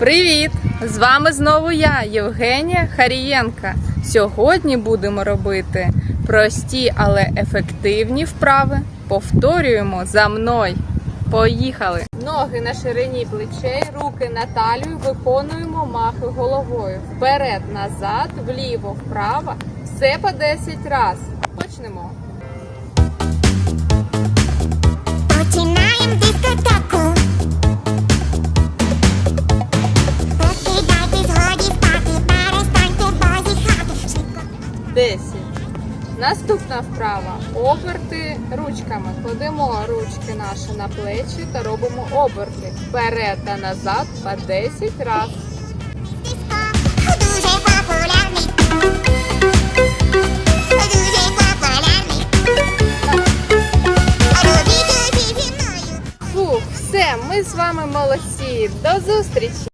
Привіт! З вами знову я, Євгенія Харієнка. Сьогодні будемо робити прості, але ефективні вправи. Повторюємо за мною. Поїхали! Ноги на ширині плечей, руки на талію, виконуємо махи головою. Вперед, назад, вліво, вправо. Все по 10 разів. Почнемо. 10. Наступна вправа. Оберти ручками. Кладемо ручки наші на плечі та робимо оберти. Вперед та назад по 10 разів. Фух, все, ми з вами молодці. До зустрічі!